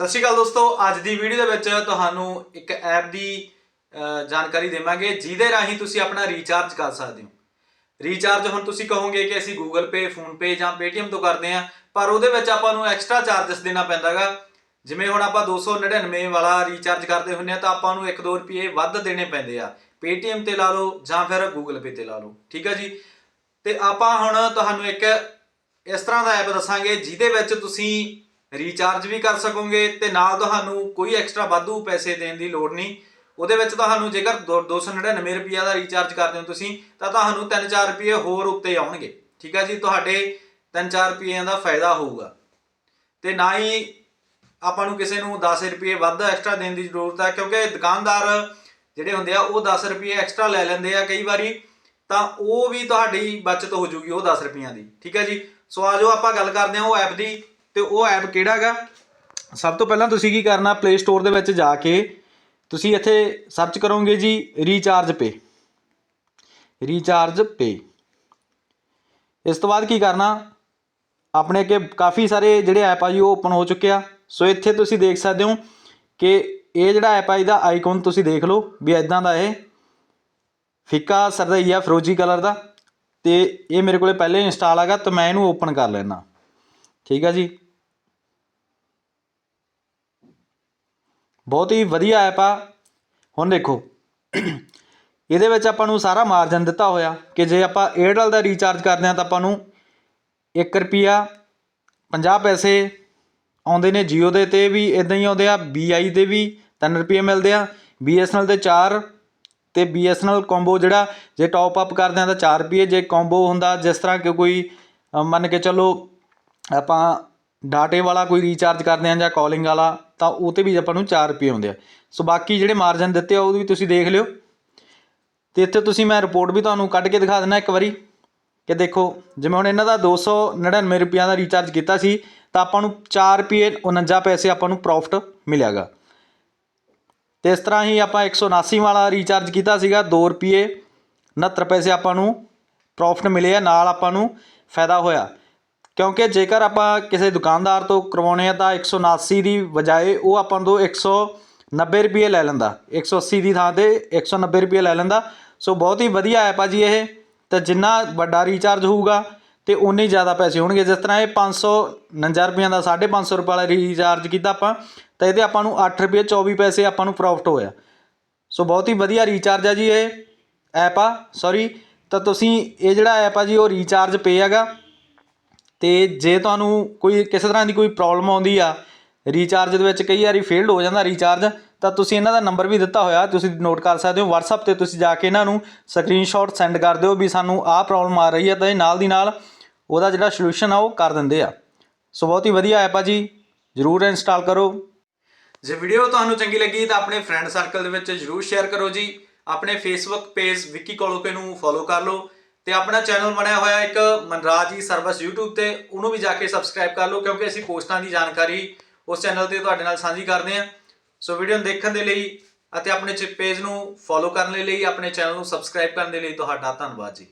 ਸਤਿ ਸ਼੍ਰੀ ਅਕਾਲ ਦੋਸਤੋ, ਅੱਜ ਦੀ ਵੀਡੀਓ ਦੇ ਵਿੱਚ ਤੁਹਾਨੂੰ ਇੱਕ ਐਪ ਦੀ ਜਾਣਕਾਰੀ ਦੇਵਾਂਗੇ, ਜਿਹਦੇ ਰਾਹੀਂ ਤੁਸੀਂ ਆਪਣਾ ਰੀਚਾਰਜ ਕਰ ਸਕਦੇ ਹੋ। ਰੀਚਾਰਜ ਹੁਣ ਤੁਸੀਂ ਕਹੋਗੇ ਕਿ ਅਸੀਂ Google Pay PhonePe ਜਾਂ Paytm ਤੋਂ ਕਰਦੇ ਹਾਂ, ਪਰ ਉਹਦੇ ਵਿੱਚ ਆਪਾਂ ਨੂੰ ਐਕਸਟਰਾ ਚਾਰजेस ਦੇਣਾ ਪੈਂਦਾਗਾ। ਜਿਵੇਂ ਹੁਣ ਆਪਾਂ 299 ਵਾਲਾ ਰੀਚਾਰਜ ਕਰਦੇ ਹੁੰਨੇ ਆ ਤਾਂ ਆਪਾਂ ਨੂੰ 1-2 ਰੁਪਏ ਵੱਧ ਦੇਣੇ ਪੈਂਦੇ ਆ। Paytm ਤੇ ਲਾ ਲਓ ਜਾਂ ਫਿਰ Google Pay ਤੇ ਲਾ ਲਓ, ਠੀਕ ਹੈ ਜੀ? ਤੇ ਆਪਾਂ ਹੁਣ ਤੁਹਾਨੂੰ ਇੱਕ ਇਸ ਤਰ੍ਹਾਂ ਦਾ ਐਪ ਦੱਸਾਂਗੇ, ਜਿਹਦੇ ਵਿੱਚ ਤੁਸੀਂ ਰੀਚਾਰਜ ਵੀ ਕਰ ਸਕੋਗੇ ਤੇ ਨਾਲ ਤੁਹਾਨੂੰ ਕੋਈ ਐਕਸਟਰਾ ਵਾਧੂ ਪੈਸੇ ਦੇਣ ਦੀ ਲੋੜ ਨਹੀਂ। ਉਹਦੇ ਵਿੱਚ ਤੁਹਾਨੂੰ ਜੇਕਰ ਦੋ- 299 ਰੁਪਈਆ ਦਾ ਰੀਚਾਰਜ ਕਰਦੇ ਹੋ ਤੁਸੀਂ, ਤਾਂ ਤੁਹਾਨੂੰ 3-4 ਰੁਪਏ ਹੋਰ ਉੱਤੇ ਆਉਣਗੇ। ਠੀਕ ਹੈ ਜੀ? ਤੁਹਾਡੇ 3-4 ਰੁਪਈਆਂ ਦਾ ਫਾਇਦਾ ਹੋਊਗਾ। ਤੇ ਨਾ ਹੀ ਆਪਾਂ ਨੂੰ ਕਿਸੇ ਨੂੰ 10 ਰੁਪਏ ਵੱਧ ਐਕਸਟਰਾ ਦੇਣ ਦੀ ਜ਼ਰੂਰਤ ਹੈ ਕਿਉਂਕਿ ਦੁਕਾਨਦਾਰ ਜਿਹੜੇ ਹੁੰਦੇ ਆ, ਉਹ 10 ਰੁਪਏ ਐਕਸਟਰਾ ਲੈ ਲੈਂਦੇ ਆ ਕਈ ਵਾਰੀ, ਤਾਂ ਉਹ ਵੀ ਤੁਹਾਡੀ ਬਚਤ ਹੋ ਜੂਗੀ ਉਹ 10 ਰੁਪਈਆਂ ਦੀ। ਠੀਕ ਹੈ ਜੀ? ਸੋ ਆਜੋ ਆਪਾਂ ਗੱਲ ਕਰਦੇ ਹਾਂ ਉਹ ਐਪ ਦੀ। ਤੇ ਉਹ ਐਪ ਕਿਹੜਾ ਹੈਗਾ ਸਭ ਤੋਂ ਪਹਿਲਾਂ ਤੁਸੀਂ ਕੀ ਕਰਨਾ ਪਲੇ ਸਟੋਰ ਦੇ ਵਿੱਚ ਜਾ ਕੇ ਤੁਸੀਂ ਇੱਥੇ ਸਰਚ ਕਰੋਗੇ ਜੀ ਰੀਚਾਰਜ ਪੇ ਰੀਚਾਰਜ ਪੇ ਇਸ ਤੋਂ ਬਾਅਦ ਕੀ ਕਰਨਾ, ਆਪਣੇ ਅੱਗੇ ਕਾਫੀ ਸਾਰੇ ਜਿਹੜੇ ਐਪ ਆ ਜੀ, ਉਹ ਓਪਨ ਹੋ ਚੁੱਕੇ ਆ। ਸੋ ਇੱਥੇ ਤੁਸੀਂ ਦੇਖ ਸਕਦੇ ਹੋ ਕਿ ਇਹ ਜਿਹੜਾ ਐਪ ਆ, ਇਹਦਾ ਆਈਕਨ ਤੁਸੀਂ ਦੇਖ ਲਓ ਵੀ ਇਦਾਂ ਦਾ ਇਹ ਫਿੱਕਾ, ਸਰਦਈਆ, ਫਰੋਜੀ ਕਲਰ ਦਾ। ਤੇ ਇਹ ਮੇਰੇ ਕੋਲੇ ਪਹਿਲੇ ਇੰਸਟਾਲ ਹੈਗਾ ਤਾਂ ਮੈਂ ਇਹਨੂੰ ਓਪਨ ਕਰ ਲੈਣਾ ਠੀਕ ਆ ਜੀ? ਬਹੁਤ ਹੀ ਵਧੀਆ ਐਪ ਆ। ਹੁਣ ਦੇਖੋ, ਇਹਦੇ ਵਿੱਚ ਆਪਾਂ ਨੂੰ ਸਾਰਾ ਮਾਰਜਨ ਦਿੱਤਾ ਹੋਇਆ ਕਿ ਜੇ ਆਪਾਂ 에ਅਰਟੈਲ ਦਾ ਰੀਚਾਰਜ ਕਰਦੇ ਹਾਂ ਤਾਂ ਆਪਾਂ ਨੂੰ 1 ਰੁਪਿਆ 50 ਪੈਸੇ ਆਉਂਦੇ ਨੇ Jio ਦੇ ਤੇ ਵੀ ਇਦਾਂ ਹੀ ਆਉਂਦੇ ਆ BI ਦੇ ਵੀ 3 ਰੁਪਏ ਮਿਲਦੇ ਆ BSNL ਦੇ 4 ਤੇ BSNL ਕੰਬੋ ਜਿਹੜਾ ਜੇ ਟੌਪ ਅਪ ਕਰਦੇ ਆ ਤਾਂ 4 ਰੁਪਏ ਜੇ ਕੰਬੋ ਹੁੰਦਾ, ਜਿਸ ਤਰ੍ਹਾਂ ਕਿ ਕੋਈ ਮੰਨ ਕੇ ਚੱਲੋ ਆਪਾਂ ਡਾਟੇ ਵਾਲਾ ਕੋਈ ਰੀਚਾਰਜ ਕਰਦੇ ਆ ਜਾਂ ਕਾਲਿੰਗ ਵਾਲਾ ਤਾਂ ਉਹ ਤੇ ਵੀ ਆਪਾਂ ਨੂੰ 4 ਰੁਪਏ ਆਉਂਦੇ ਆ। ਸੋ ਬਾਕੀ ਜਿਹੜੇ ਮਾਰਜਨ ਦਿੱਤੇ ਆ, ਉਹ ਵੀ ਤੁਸੀਂ ਦੇਖ ਲਿਓ। ਤੇ ਇੱਥੇ ਤੁਸੀਂ ਮੈਂ ਰਿਪੋਰਟ ਵੀ ਤੁਹਾਨੂੰ ਕੱਢ ਕੇ ਦਿਖਾ ਦਿੰਦਾ ਇੱਕ ਵਾਰੀ। ਕਿ ਦੇਖੋ, ਜਿਵੇਂ ਹੁਣ ਇਹਨਾਂ ਦਾ 299 ਰੁਪਈਆ ਦਾ ਰੀਚਾਰਜ ਕੀਤਾ ਸੀ, ਤਾਂ ਆਪਾਂ ਨੂੰ 4 ਰੁਪਏ 49 ਪੈਸੇ ਆਪਾਂ ਨੂੰ ਪ੍ਰੋਫਿਟ ਮਿਲਿਆਗਾ। ਤੇ ਇਸ ਤਰ੍ਹਾਂ ਹੀ ਆਪਾਂ 179 ਵਾਲਾ ਰੀਚਾਰਜ ਕੀਤਾ ਸੀਗਾ 2 ਰੁਪਏ 69 ਪੈਸੇ ਆਪਾਂ ਨੂੰ ਪ੍ਰੋਫਿਟ ਮਿਲੇ ਆ, ਨਾਲ ਆਪਾਂ ਨੂੰ ਫਾਇਦਾ ਹੋਇਆ। ਕਿਉਂਕਿ ਜੇਕਰ ਆਪਾਂ ਕਿਸੇ ਦੁਕਾਨਦਾਰ ਤੋਂ ਕਰਵਾਉਣੇ ਆ ਤਾਂ 179 ਦੀ ਬਜਾਏ ਉਹ ਆਪਾਂ ਤੋਂ 190 ਰੁਪਏ ਲੈ ਲੈਂਦਾ। 180 ਦੀ ਥਾਂ ਤੇ 190 ਰੁਪਏ ਲੈ ਲੈਂਦਾ। ਸੋ ਬਹੁਤ ਹੀ ਵਧੀਆ ਐਪ ਆ ਜੀ ਇਹ। ਤੇ ਜਿੰਨਾ ਵੱਡਾ ਰੀਚਾਰਜ ਹੋਊਗਾ ਤੇ ਉਨੇ ਜ਼ਿਆਦਾ ਪੈਸੇ ਹੋਣਗੇ। ਜਿਸ ਤਰ੍ਹਾਂ ਇਹ 549 ਰੁਪਈਆਂ ਦਾ 550 ਰੁਪਏ ਵਾਲਾ ਰੀਚਾਰਜ ਕੀਤਾ ਆਪਾਂ, ਤਾਂ ਇਹਦੇ ਆਪਾਂ ਨੂੰ 8 ਰੁਪਏ 24 ਪੈਸੇ ਆਪਾਂ ਨੂੰ ਪ੍ਰੋਫਿਟ ਹੋਇਆ। ਸੋ ਬਹੁਤ ਹੀ ਵਧੀਆ ਰੀਚਾਰਜ ਆ ਜੀ ਇਹ ਐਪ ਆ। ਸੌਰੀ ਤਾਂ ਤੁਸੀਂ ਇਹ ਜਿਹੜਾ ਐਪ ਆ ਜੀ ਉਹ ਰੀਚਾਰਜ ਪੇ ਹੈਗਾ। ਅਤੇ ਜੇ ਤੁਹਾਨੂੰ ਕੋਈ ਕਿਸੇ ਤਰ੍ਹਾਂ ਦੀ ਕੋਈ ਪ੍ਰੋਬਲਮ ਆਉਂਦੀ ਆ ਰੀਚਾਰਜ ਦੇ ਵਿੱਚ ਕਈ ਵਾਰੀ ਫੇਲਡ ਹੋ ਜਾਂਦਾ ਰੀਚਾਰਜ ਤਾਂ ਤੁਸੀਂ ਇਹਨਾਂ ਦਾ ਨੰਬਰ ਵੀ ਦਿੱਤਾ ਹੋਇਆ, ਤੁਸੀਂ ਨੋਟ ਕਰ ਸਕਦੇ ਹੋ WhatsApp ਤੇ ਤੁਸੀਂ ਜਾ ਕੇ ਇਹਨਾਂ ਨੂੰ ਸਕਰੀਨਸ਼ਾਟ ਸੈਂਡ ਕਰ ਦਿਓ ਵੀ ਸਾਨੂੰ ਆਹ ਪ੍ਰੋਬਲਮ ਆ ਰਹੀ ਹੈ ਤਾਂ ਇਹ ਨਾਲ ਦੀ ਨਾਲ ਉਹਦਾ ਜਿਹੜਾ ਸੋਲੂਸ਼ਨ ਆ ਉਹ ਕਰ ਦਿੰਦੇ ਆ। ਸੋ ਬਹੁਤ ਹੀ ਵਧੀਆ ਐਪ ਆ ਜੀ, ਜਰੂਰ ਇੰਸਟਾਲ ਕਰੋ। ਜੇ ਵੀਡੀਓ ਤੁਹਾਨੂੰ ਚੰਗੀ ਲੱਗੀ ਤਾਂ ਆਪਣੇ ਫਰੈਂਡ ਸਰਕਲ ਦੇ ਵਿੱਚ ਜਰੂਰ ਸ਼ੇਅਰ ਕਰੋ ਜੀ, ਆਪਣੇ ਫੇਸਬੁੱਕ ਪੇਜ ਵਿੱਕੀ ਕੋਲੋਕੇ ਨੂੰ ਫੋਲੋ ਕਰ ਲਓ। ਤੇ ਆਪਣਾ ਚੈਨਲ ਬਣਿਆ ਹੋਇਆ ਇੱਕ ਮਨਰਾਜ ਜੀ ਸਰਵਿਸ YouTube ਤੇ, ਉਹਨੂੰ ਵੀ ਜਾ ਕੇ ਸਬਸਕ੍ਰਾਈਬ ਕਰ ਲਓ, ਕਿਉਂਕਿ ਅਸੀਂ ਪੋਸਟਾਂ ਦੀ ਜਾਣਕਾਰੀ ਉਸ ਚੈਨਲ ਤੇ ਤੁਹਾਡੇ ਨਾਲ ਸਾਂਝੀ ਕਰਦੇ ਹਾਂ। ਸੋ ਵੀਡੀਓ ਨੂੰ ਦੇਖਣ ਦੇ ਲਈ ਅਤੇ ਆਪਣੇ ਪੇਜ ਨੂੰ ਫੋਲੋ ਕਰਨ ਦੇ ਲਈ, ਆਪਣੇ ਚੈਨਲ ਨੂੰ ਸਬਸਕ੍ਰਾਈਬ ਕਰਨ ਦੇ ਲਈ ਤੁਹਾਡਾ ਧੰਨਵਾਦ ਜੀ।